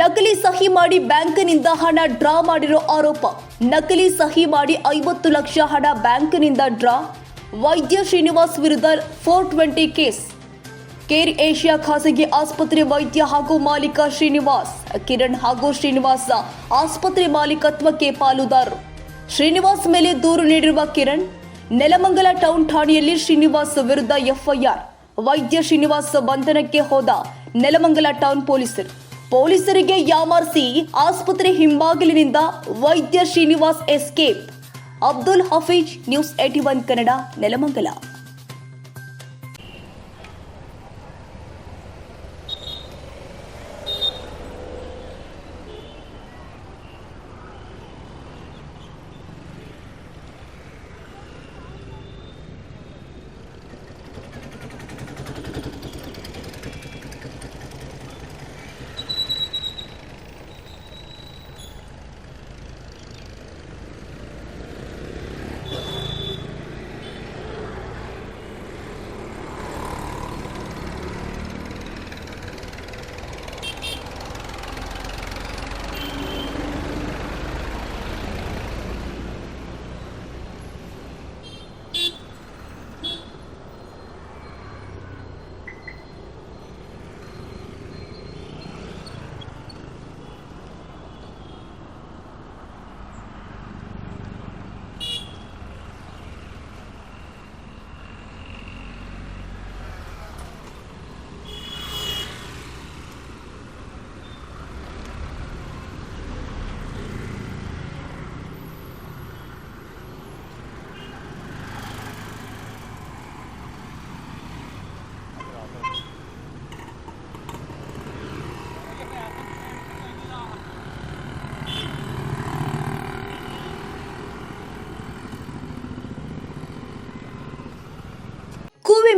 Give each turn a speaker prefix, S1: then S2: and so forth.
S1: ನಕಲಿ ಸಹಿ ಮಾಡಿ ಬ್ಯಾಂಕ್ನಿಂದ ಹಣ ಡ್ರಾ ಮಾಡಿರೋ ಆರೋಪ. ನಕಲಿ ಸಹಿ ಮಾಡಿ ಐವತ್ತು ಲಕ್ಷ ಹಣ ಬ್ಯಾಂಕ್ನಿಂದ ಡ್ರಾ. ವೈದ್ಯ ಶ್ರೀನಿವಾಸ್ ವಿರುದ್ಧ four twenty case. Care Asia ಖಾಸಗಿ ಆಸ್ಪತ್ರೆ ವೈದ್ಯ ಹಾಗೂ ಮಾಲೀಕ ಶ್ರೀನಿವಾಸ್, ಕಿರಣ್ ಹಾಗೂ ಶ್ರೀನಿವಾಸ ಆಸ್ಪತ್ರೆ ಮಾಲೀಕತ್ವಕ್ಕೆ ಪಾಲುದಾರರು. ಶ್ರೀನಿವಾಸ್ ಮೇಲೆ ದೂರು ನೀಡಿರುವ ಕಿರಣ್, ನೆಲಮಂಗಲ ಟೌನ್ ಠಾಣೆಯಲ್ಲಿ ಶ್ರೀನಿವಾಸ್ ವಿರುದ್ಧ ಎಫ್ಐಆರ್. ವೈದ್ಯ ಶ್ರೀನಿವಾಸ್ ಬಂಧನಕ್ಕೆ ಹೋದ ನೆಲಮಂಗಲ ಟೌನ್ ಪೊಲೀಸರು. ಪೊಲೀಸರಿಗೆ ಯಾಮಾರಿಸಿ ಆಸ್ಪತ್ರೆ ಹಿಂಬಾಗಿಲಿನಿಂದ ವೈದ್ಯ Srinivas escape. Abdul Hafeez news eighty one Kannada Nelamangala.